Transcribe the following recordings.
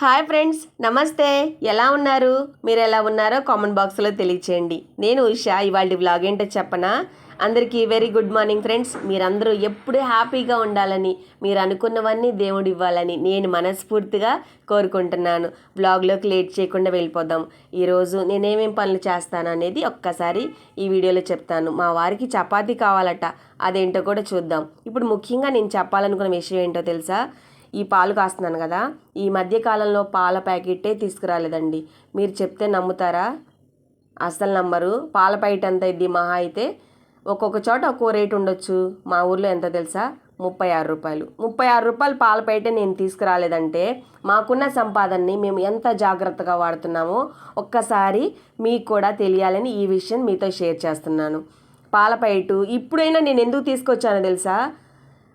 Hi friends నమస్తే. ఎలా ఉన్నారు? మీరు ఎలా ఉన్నారో కామెంట్ బాక్స్లో తెలియచేయండి. నేను ఉషా ఇవాళ వ్లాగ్ ఏంటో చెప్పనా? అందరికీ వెరీ గుడ్ మార్నింగ్ ఫ్రెండ్స్. మీరందరూ ఎప్పుడూ హ్యాపీగా ఉండాలని మీరు అనుకున్నవన్నీ దేవుడు ఇవ్వాలని నేను మనస్ఫూర్తిగా కోరుకుంటున్నాను. బ్లాగ్లోకి లేట్ చేయకుండా వెళ్ళిపోదాం. ఈరోజు నేనేమేం పనులు చేస్తాను అనేది ఒక్కసారి ఈ వీడియోలో చెప్తాను. మా వారికి చపాతీ కావాలట అదేంటో కూడా చూద్దాం. ఇప్పుడు ముఖ్యంగా నేను చెప్పాలనుకున్న విషయం ఏంటో తెలుసా? ఈ పాలు కాస్తున్నాను కదా. ఈ మధ్యకాలంలో పాల ప్యాకెట్టే తీసుకురాలేదండి. మీరు చెప్తే నమ్ముతారా? అసలు నమ్మరు. పాల ప్యాకెట్ ఎంత ఇది మహా అయితే ఒక్కొక్క చోట ఒక్కో రేటు ఉండొచ్చు. మా ఊర్లో ఎంత తెలుసా? ముప్పై ఆరు రూపాయలు. ముప్పై ఆరు రూపాయలు పాల ప్యాకెట్ నేను తీసుకురాలేదంటే మాకున్న సంపాదనని మేము ఎంత జాగ్రత్తగా వాడుతున్నామో ఒక్కసారి మీకు కూడా తెలియాలని ఈ విషయం మీతో షేర్ చేస్తున్నాను. పాల ప్యాకెట్ ఇప్పుడైనా నేను ఎందుకు తీసుకొచ్చానో తెలుసా?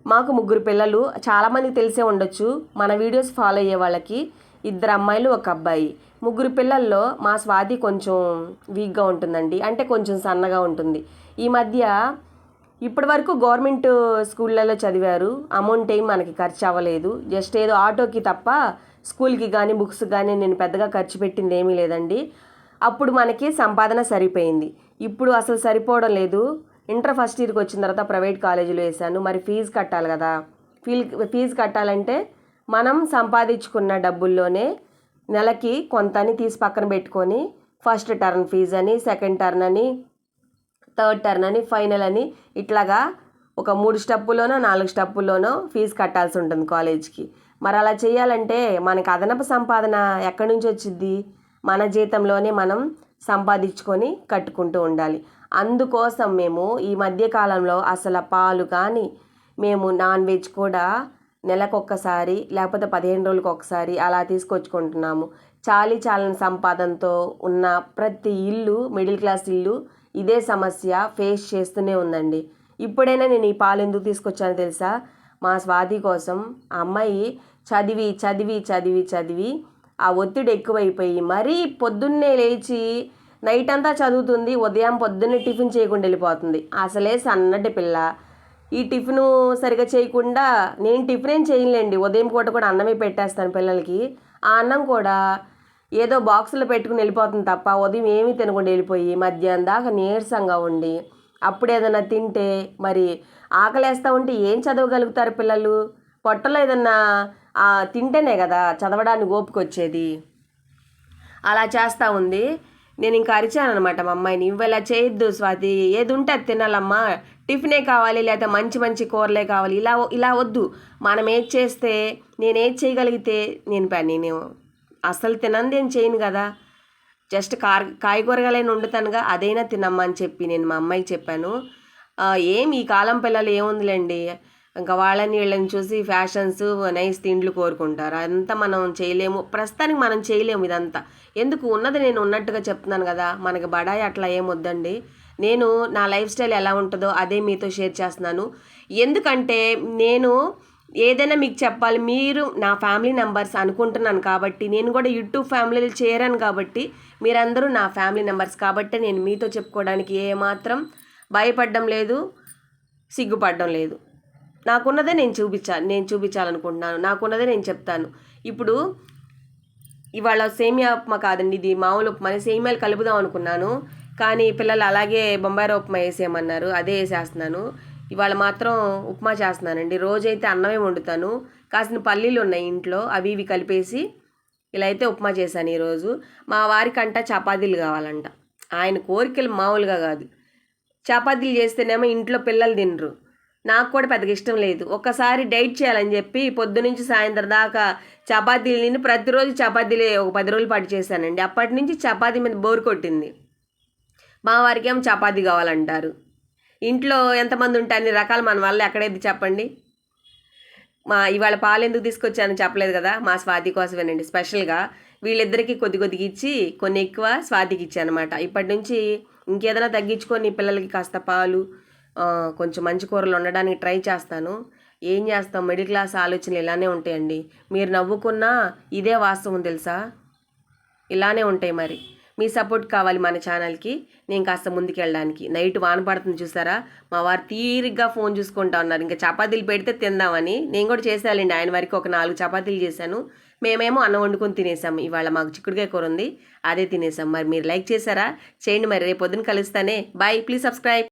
మాకు ముగ్గురు పిల్లలు చాలామందికి తెలిసే ఉండొచ్చు. మన వీడియోస్ ఫాలో అయ్యే వాళ్ళకి. ఇద్దరు అమ్మాయిలు ఒక అబ్బాయి. ముగ్గురు పిల్లల్లో మా స్వాతి కొంచెం వీక్గా ఉంటుందండి. అంటే కొంచెం సన్నగా ఉంటుంది. ఈ మధ్య ఇప్పటి వరకు గవర్నమెంట్ స్కూళ్ళలో చదివారు. అమౌంట్ ఏం మనకి ఖర్చు అవ్వలేదు. జస్ట్ ఏదో ఆటోకి తప్ప స్కూల్కి కానీ బుక్స్ కానీ నేను పెద్దగా ఖర్చు పెట్టింది ఏమీ లేదండి. అప్పుడు మనకి సంపాదన సరిపోయింది. ఇప్పుడు అసలు సరిపోవడం లేదు. ఇంటర్ ఫస్ట్ ఇయర్కి వచ్చిన తర్వాత ప్రైవేట్ కాలేజీలో వేసాను మరి ఫీజు కట్టాలి కదా. ఫీల్ ఫీజు కట్టాలంటే మనం సంపాదించుకున్న డబ్బుల్లోనే నెలకి కొంతని తీసి పక్కన పెట్టుకొని ఫస్ట్ టర్న్ ఫీజు అని సెకండ్ టర్న్ అని థర్డ్ టర్న్ అని ఫైనల్ అని ఇట్లాగా ఒక మూడు స్టెప్పుల్లోనో నాలుగు స్టెప్పుల్లోనో ఫీజు కట్టాల్సి ఉంటుంది కాలేజ్కి. మరి అలా చేయాలంటే మనకి అదనపు సంపాదన ఎక్కడి నుంచి వచ్చింది మన జీతంలోనే మనం సంపాదించుకొని కట్టుకుంటూ ఉండాలి. అందుకోసం మేము ఈ మధ్యకాలంలో అసలు పాలు కానీ మేము నాన్ వెజ్ కూడా నెలకొకసారి లేకపోతే పదిహేను రోజులకు ఒకసారి అలా తీసుకొచ్చుకుంటున్నాము. చాలీ చాలని సంపాదనతో ఉన్న ప్రతి ఇల్లు మిడిల్ క్లాస్ ఇల్లు ఇదే సమస్య ఫేస్ చేస్తూనే ఉందండి. ఇప్పుడైనా నేను ఈ పాలు ఎందుకు తీసుకొచ్చానో తెలుసా? మా స్వాతి కోసం ఆ అమ్మాయి చదివి చదివి చదివి చదివి ఆ ఒత్తిడి ఎక్కువైపోయి మరీ పొద్దున్నే లేచి నైట్ అంతా చదువుతుంది ఉదయం పొద్దున్నే టిఫిన్ చేయకుండా వెళ్ళిపోతుంది. అసలే సన్నటి పిల్ల. ఈ టిఫిన్ సరిగా చేయకుండా నేను టిఫిన్ ఏం చేయలేండి ఉదయం పూట కూడా అన్నమే పెట్టేస్తాను పిల్లలకి. ఆ అన్నం కూడా ఏదో బాక్సులో పెట్టుకుని వెళ్ళిపోతుంది తప్ప ఉదయం ఏమీ తినకుండా వెళ్ళిపోయి మధ్యాహ్నం దాకా నీరసంగా ఉండి అప్పుడు ఏదైనా తింటే మరి ఆకలేస్తూ ఉంటే ఏం చదవగలుగుతారు పిల్లలు? పొట్టలో ఏదన్నా తింటేనే కదా చదవడానికి ఓపిక వచ్చేది. అలా చేస్తూ ఉంది. నేను ఇంకా అరిచాను అనమాట మా అమ్మాయిని. ఇవ్వేలా చేయొద్దు స్వాతి. ఏది ఉంటే అది తినాలమ్మా. టిఫినే కావాలి లేకపోతే మంచి మంచి కూరలే కావాలి. ఇలా ఇలా వద్దు. మనం ఏది చేస్తే నేను ఏది చేయగలిగితే నేను నేను అసలు తినంది ఏం చేయను కదా. జస్ట్ కార్ కాయగూరగాలైనా వండుతానుగా అదైనా తినమ్మా అని చెప్పి నేను మా అమ్మాయికి చెప్పాను. ఏం ఈ కాలం పిల్లలు ఏముందిలేండి. ఇంకా వాళ్ళని వీళ్ళని చూసి ఫ్యాషన్స్ నైస్ తిండ్లు కోరుకుంటారు. అంతా మనం చేయలేము. ప్రస్తుతానికి మనం చేయలేము ఇదంతా. ఎందుకు? ఉన్నది నేను ఉన్నట్టుగా చెప్తున్నాను కదా. మనకి బడాయి అట్లా ఏమొద్దండి నేను నా లైఫ్ స్టైల్ ఎలా ఉంటుందో అదే మీతో షేర్ చేస్తున్నాను. ఎందుకంటే నేను ఏదైనా మీకు చెప్పాలి. మీరు నా ఫ్యామిలీ మెంబర్స్ అనుకుంటున్నాను కాబట్టి నేను కూడా యూట్యూబ్ ఫ్యామిలీలో చేరాను కాబట్టి మీరందరూ నా ఫ్యామిలీ మెంబర్స్ కాబట్టి నేను మీతో చెప్పుకోవడానికి ఏమాత్రం భయపడడం లేదు సిగ్గుపడడం లేదు. నాకున్నదే నేను చూపించాలి నేను చూపించాలనుకుంటున్నాను. నాకున్నదే నేను చెప్తాను. ఇప్పుడు ఇవాళ సేమియా ఉప్మా కాదండి ఇది మామూలు ఉప్మా. సేమియాలు కలుపుదాం అనుకున్నాను. కానీ పిల్లలు అలాగే బొంబాయి ఉప్మా వేసేయమన్నారు. అదే వేసేస్తున్నాను. ఇవాళ మాత్రం ఉప్మా చేస్తున్నానండి. రోజైతే అన్నమే వండుతాను. కాసిన పల్లీలు ఉన్నాయి ఇంట్లో. అవి ఇవి కలిపేసి ఇలా అయితే ఉప్మా చేశాను ఈరోజు. మా వారికంట చపాతీలు కావాలంట. ఆయన కోరికలు మామూలుగా కాదు. చపాతీలు చేస్తేనేమో ఇంట్లో పిల్లలు తినరు. నాకు కూడా పెద్దగా ఇష్టం లేదు. ఒకసారి డైట్ చేయాలని చెప్పి పొద్దు నుంచి సాయంత్రం దాకా చపాతీలు ప్రతిరోజు చపాతీలే ఒక పది రోజులు పాటు చేశానండి. అప్పటి నుంచి చపాతీ మీద బోర్ కొట్టింది. మా వారికి ఏమో చపాతీ కావాలంటారు. ఇంట్లో ఎంతమంది ఉంటే అన్ని రకాలు మన వల్ల ఎక్కడైంది చెప్పండి? మా ఇవాళ పాలు ఎందుకు తీసుకొచ్చాను చెప్పలేదు కదా. మా స్వాతి కోసమేనండి. స్పెషల్గా వీళ్ళిద్దరికీ కొద్ది కొద్దిగా ఇచ్చి కొన్ని ఎక్కువ స్వాతికి ఇచ్చానమాట. ఇప్పటి నుంచి ఇంకేదైనా తగ్గించుకొని పిల్లలకి కాస్త పాలు కొంచెం మంచి కూరలు వండడానికి ట్రై చేస్తాను. ఏం చేస్తాం? మిడిల్ క్లాస్ ఆలోచనలు ఇలానే ఉంటాయండి. మీరు నవ్వుకున్నా ఇదే వాస్తవం తెలుసా? ఇలానే ఉంటాయి మరి. మీ సపోర్ట్ కావాలి మన ఛానల్కి. నేను కాస్త ముందుకెళ్ళడానికి. నైట్ వాన పడుతుంది చూసారా? మా వారు తీరిగ్గా ఫోన్ చూసుకుంటా ఉన్నారు. ఇంకా చపాతీలు పెడితే తిందామని. నేను కూడా చేసేయాలండి. ఆయన వరకు ఒక నాలుగు చపాతీలు చేశాను. మేమేమో అన్నం వండుకొని తినేసాం. ఇవాళ మాకు చిక్కుడుకాయ కూర ఉంది. అదే తినేసాం. మరి మీరు లైక్ చేశారా? చేయండి మరి. రేపు పొద్దున కలుస్తానే. బాయ్. Please subscribe.